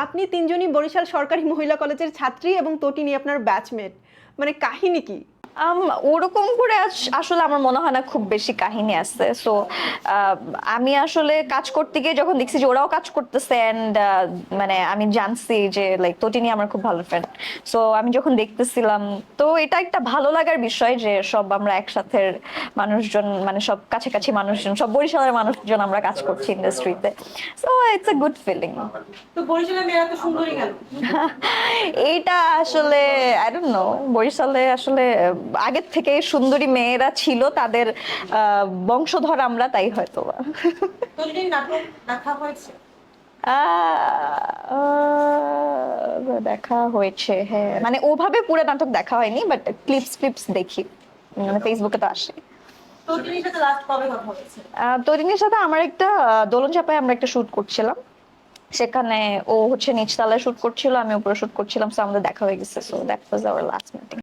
আপনি তিনজনই বরিশাল সরকারি মহিলা কলেজের ছাত্রী এবং তটিনী আপনার ব্যাচমেট মানে কাহিনী কি? ওরকম করে আসলে আমার মনে হয় না খুব বেশি কাহিনী আছে। সো আমি আসলে কাজ করতে গিয়ে যখন দেখছি যে ওরাও কাজ করতেছে অ্যান্ড মানে আমি জানছি যে লাইক তটিনি আমার খুব ভালো ফ্রেন্ড সো আমি যখন দেখতেছিলাম তো এটা একটা ভালো লাগার বিষয় যে সব আমরা একসাথে মানুষজন মানে সব কাছাকাছি মানুষজন সব বরিশালের মানুষজন আমরা কাজ করছি ইন্ডাস্ট্রিতে so it's a good feeling তো বরিশালের মেয়েরা তো সুন্দরী কেন? এইটা আসলে আই ডোন্ট নো বরিশালে আসলে আগের থেকে সুন্দরী মেয়েরা ছিল তাদের বংশধর আমরা তাই হয়তো দেখা হয়েছে? দেখা হয়েছে হ্যাঁ। মানে ওভাবে পুরো নাটক দেখা হয়নি বাট ক্লিপস ক্লিপস দেখি। মানে ফেসবুকে তো আসে। তরিনের সাথে আমার একটা দোলন চাপায় আমরা একটা শুট করছিলাম। সেখানে ও হচ্ছে নিচতলায় শুট করছিল আমি উপরে শুট করছিলাম সো আমাদের দেখা হয়ে গেছে so that was our last meeting